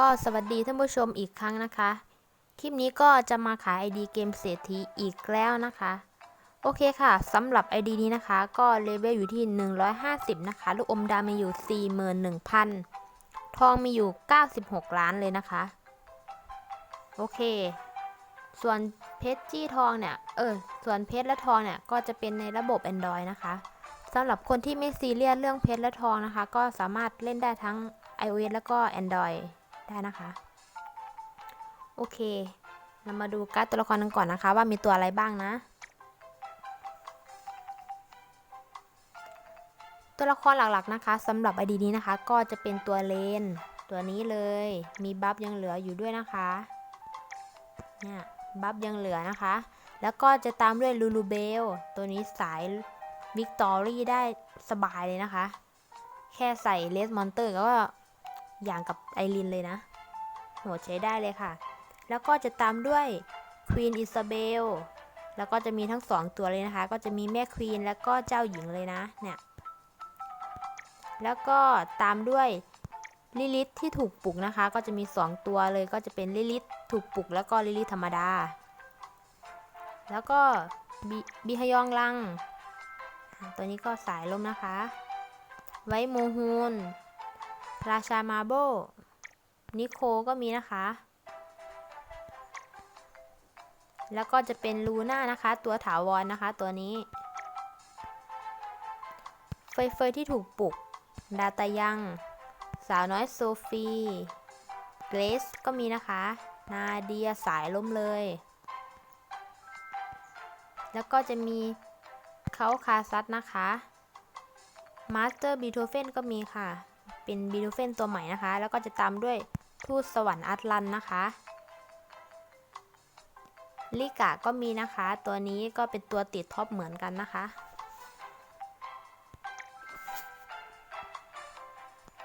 ก็สวัสดีท่านผู้ชมอีกครั้งนะคะ คลิปนี้ก็จะมาขาย ID เกมเศรษฐีอีกแล้วนะคะ โอเคค่ะสำหรับ ID นี้นะคะ ก็เลเวลอยู่ที่ 150 นะคะ ลูกอมดำมีอยู่ 41,000 ทองมีอยู่ 96 ล้านเลยนะคะ โอเค ส่วนเพชรจี้ทองเนี่ย เออ ส่วนเพชรและทองเนี่ย ก็จะเป็นในระบบ Android นะคะสำหรับคนที่ไม่ซีเรียสเรื่องเพชรและทองนะคะ ก็สามารถเล่นได้ทั้ง iOS แล้วก็ Android ได้นะคะ โอเค เรามาดูการ์ดตัวละครกันก่อนนะคะ ว่ามีตัวอะไรบ้างนะ ตัวละครหลักๆนะคะสำหรับ ID นี้นะคะ ก็จะเป็นตัวเลน ตัวนี้เลย มีบัฟยังเหลืออยู่ด้วยนะคะเนี่ยบัฟยังเหลือนะคะ แล้วก็จะตามด้วยลูลูเบล ตัวนี้สายวิกตอรี่ได้สบายเลยนะคะ แค่ใส่เลสมอนเตอร์ก็ อย่างกับไอรินเลยนะโหดใช้ได้เลยค่ะ แล้วก็จะตามด้วยควีนอิซาเบลแล้วก็จะมีทั้งสองตัวเลยนะคะ ก็จะมีแม่ควีนแล้วก็เจ้าหญิงเลยนะเนี่ยแล้วก็ตามด้วยลิลิทที่ถูกปลุกนะคะ ก็จะมี 2 ตัวเลยก็จะเป็นลิลิทถูกปลุกแล้วก็ลิลิทธรรมดา แล้วก็บิฮยองลัง ตัวนี้ก็สายลมนะคะ ไว้โมฮูน ราชามาโบนิโคก็มีนะคะ แล้วก็จะเป็นลูน่านะคะ ตัวถาวรนนะคะตัวนี้ เฟยเฟยที่ถูกปลุก ดาตายัง สาวน้อยโซฟี เกรซก็มีนะคะ นาเดียสายล้มเลย แล้วก็จะมีเขาคาซัตนะคะ มาสเตอร์บีโทเฟนก็มีค่ะ เป็นบีโทเฟนตัวใหม่นะคะ แล้วก็จะตามด้วยทูตสวรรค์อัตลันนะคะลิกะก็มีนะคะ ตัวนี้ก็เป็นตัวติดท็อปเหมือนกันนะคะ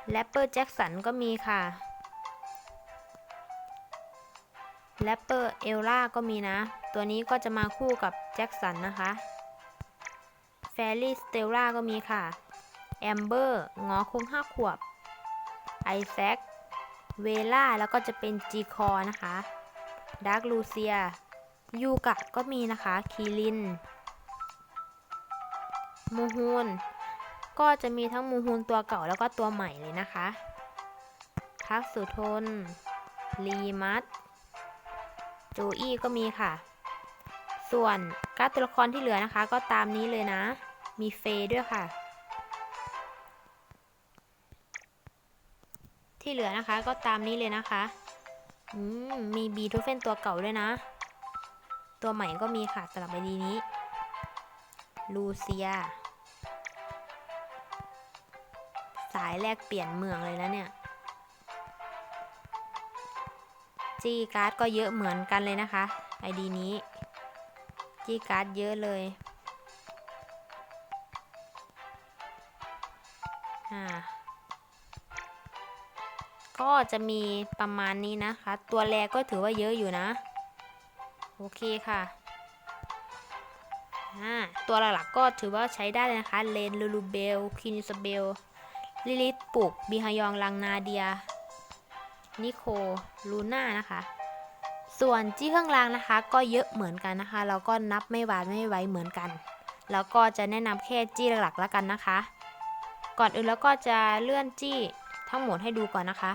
แรปเปอร์แจ็คสันก็มีค่ะแรปเปอร์เอลล่าก็มีนะ ตัวนี้ก็จะมาคู่กับแจ็คสันนะคะแฟรี่สเตลล่าก็มีค่ะ แอมเบอร์งอคงห้าขวบ ไอแซคเวล่าแล้วก็จะเป็นจีคอนะคะดาร์กลูเซียยูกะก็มีนะคะ คีรินมูฮูนก็จะมีทั้งมูฮูนตัวเก่าแล้วก็ตัวใหม่เลยนะคะทักสุทน ลีมัตโจอี้ก็มีค่ะ ส่วนการ์ดตัวละครที่เหลือนะคะ ก็ตามนี้เลยนะ มีเฟย์ด้วยค่ะ ที่เหลือนะคะ ก็ตามนี้เลยนะคะอืมมีบีทูเฟนตัวเก่าด้วยนะ ตัวใหม่ก็มีค่ะสำหรับไอดีนี้ ลูเซีย สายแลกเปลี่ยนเมืองเลยนะเนี่ยจีการ์ดก็เยอะเหมือนกันเลยนะคะไอดีนี้จีการ์ดเยอะเลย ก็จะมีประมาณนี้นะคะ ตัวแรกก็ถือว่าเยอะอยู่นะ โอเคค่ะตัวหลักๆก็ถือว่าใช้ได้เลยนะคะ เลนลูลูเบล คินิสเบล ลิลิตปลุก บิฮยองลังนาเดีย นิโค ลูน่านะคะ ส่วนจี้เครื่องรางนะคะ ก็เยอะเหมือนกันนะคะ เราก็นับไม่หวานไม่ไหวเหมือนกัน แล้วก็จะแนะนำแค่จี้หลักๆแล้วกันนะคะ ก่อนอื่นแล้วก็จะเลื่อนจี้ทั้งหมดให้ดูก่อนนะคะ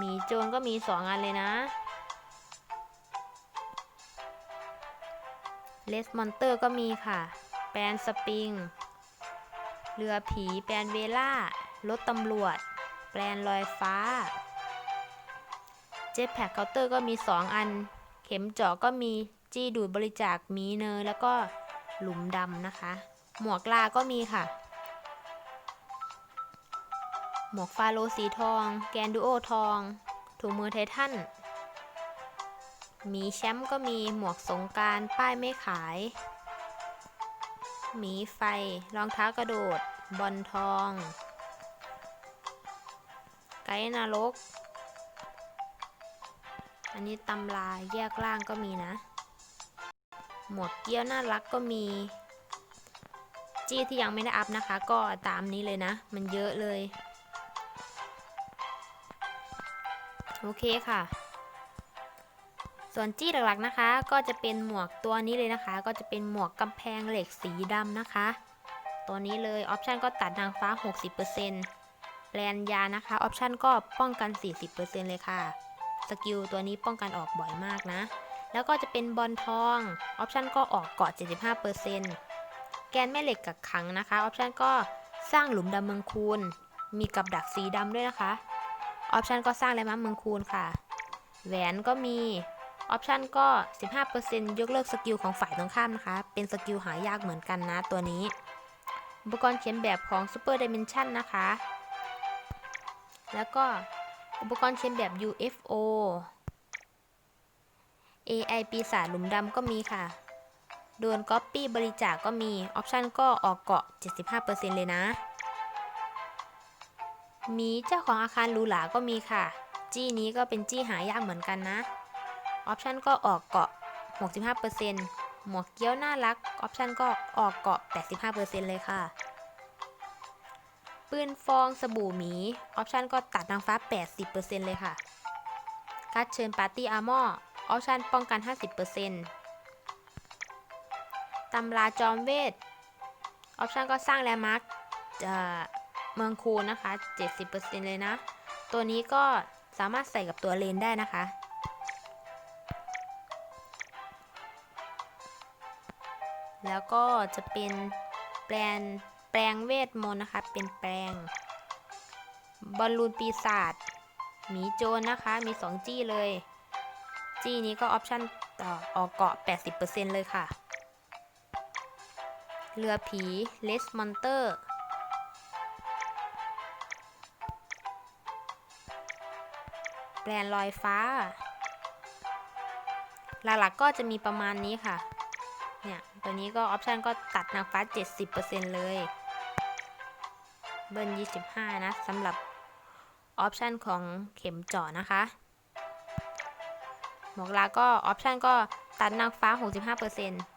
มีโจรก็มีสองอันเลยนะเลสมอนเตอร์ก็มีค่ะ แปลนสปริง เรือผี แปลนเวล่ารถตำรวจ แปลนลอยฟ้า เจ็ตแพ็กเคาน์เตอร์ก็มี 2 อัน เข็มเจาะก็มีจี้ดูดบริจาคมีเนยแล้วก็หลุมดำนะคะ หมวกลาก็มีค่ะ หมวกฟาโลสีทอง แกนดูโอทอง ถุงมือไททัน มีแชมป์ก็มีหมวกสงการป้ายไม่ขาย หมีไฟ รองเท้ากระโดด บอลทอง ไกด์นรก อันนี้ตำราแยกล่างก็มีนะ หมวกเกี้ยวน่ารักก็มีจจี้ที่ยังไม่ได้อัพนะคะ ก็ตามนี้เลยนะ มันเยอะเลย โอเคค่ะ ส่วนจี้หลักๆนะคะ ก็จะเป็นหมวกตัวนี้เลยนะคะ ก็จะเป็นหมวกกำแพงเหล็กสีดำนะคะ ตัวนี้เลยออปชันก็ตัดนางฟ้า 60%แปลนยานะคะออปชันก็ป้องกัน 40%เลยค่ะ สกิลตัวนี้ป้องกันออกบ่อยมากนะ แล้วก็จะเป็นบอลทองออปชันก็ออกเกาะ 75%แกนแม่เหล็กกักขังนะคะออปชันก็สร้างหลุมดำเมืองคูณมีกับดักสีดำด้วยนะคะ ออปชันก็สร้างแลนด์มาเมืองคูณค่ะ แหวนก็มีออปชันก็ 15%ยกเลิกสกิลของฝ่ายตรงข้ามนะคะ เป็นสกิลหายากเหมือนกันนะตัวนี้ อุปกรณ์เขียนแบบของ Super Dimension นะคะ แล้วก็อุปกรณ์เขียนแบบ UFO AI ปีศาจหลุมดำก็มีค่ะ โดนก๊อปปี้บริจาคก็มี ออปชันก็ออกเกาะ 75%เลยนะ มีเจ้าของอาคารหรูหราก็มีค่ะ จี้นี้ก็เป็นจี้หายากเหมือนกันนะ ออปชันก็ออกเกาะ 65%หมวกเกี้ยวน่ารัก ออปชันก็ออกเกาะ 85%เลยค่ะ ปืนฟองสบู่หมี ออปชันก็ตัดนางฟ้า 80%เลยค่ะ การดเชิญปาร์ตี้อาร์มอร์ออปชันป้องกัน 50%ตำราจอมเวท ออปชันก็สร้างแลนด์มาร์ค เมืองคูนนะคะ 70%เลยนะ ตัวนี้ก็สามารถใส่กับตัวเลนได้นะคะ แล้วก็จะเป็นแปลนแปลงเวทมนต์นะคะ เป็นแปลงบอลลูนปีศาจหมีโจรนะคะ มี 2 จี้เลย จี้นี้ก็ออปชั่นต่อออกเกาะ 80%เลยค่ะ เรือผีเลสมอนเตอร์ แปลนลอยฟ้า หลักๆก็จะมีประมาณนี้ค่ะ เนี่ย ตัวนี้ก็ออปชันก็ตัดนางฟ้า 70%เลย เบิร์น25 นะสำหรับออปชันของเข็มเจาะนะคะ หมวกลาก็ออปชันก็ตัดนางฟ้า 65%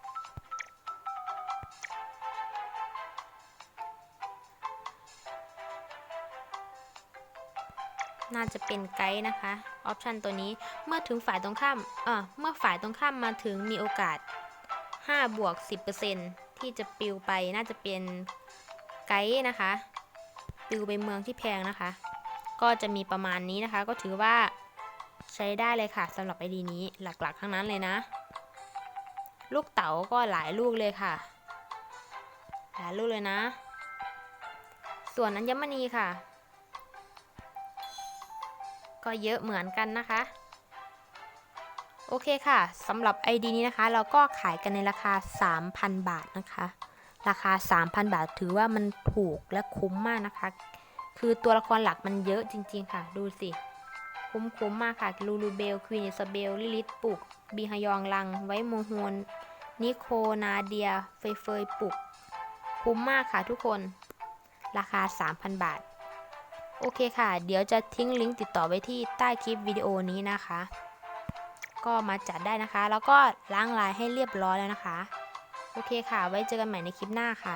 จะเป็นไกด์นะคะออปชันตัวนี้เมื่อถึงฝ่ายตรงข้ามเออเมื่อฝ่ายตรงข้ามมาถึงมีโอกาส5บวก10%ที่จะปิวไปน่าจะเป็นไกด์นะคะปิวไปเมืองที่แพงนะคะ ก็จะมีประมาณนี้นะคะ ก็ถือว่าใช้ได้เลยค่ะสำหรับไอดีนี้หลักๆ ทั้งนั้นเลยนะ ลูกเต๋าก็หลายลูกเลยค่ะ หลายลูกเลยนะ ส่วนอัญมณีค่ะ ก็เยอะเหมือนกันนะคะ โอเคค่ะสำหรับ ID นี้นะคะ เราก็ขายกันในราคา 3,000 บาทนะคะ ราคา 3,000 บาทถือว่ามันถูกและคุ้มมากนะคะ คือตัวละครหลักมันเยอะจริง ๆ ค่ะ ดูสิ คุ้มๆมากค่ะ ลูลูเบล ควีนอิซเบล ลิลิตปุก บีฮยองลัง ไว้โมโฮนนิโคนาเดีย เฟยเฟยปุก คุ้มมากค่ะทุกคน ราคา 3,000 บาท โอเคค่ะ เดี๋ยวจะทิ้งลิงก์ติดต่อไว้ที่ใต้คลิปวิดีโอนี้นะคะ ก็มาจัดได้นะคะ แล้วก็ล้างลายให้เรียบร้อยแล้วนะคะ โอเคค่ะ ไว้เจอกันใหม่ในคลิปหน้าค่ะ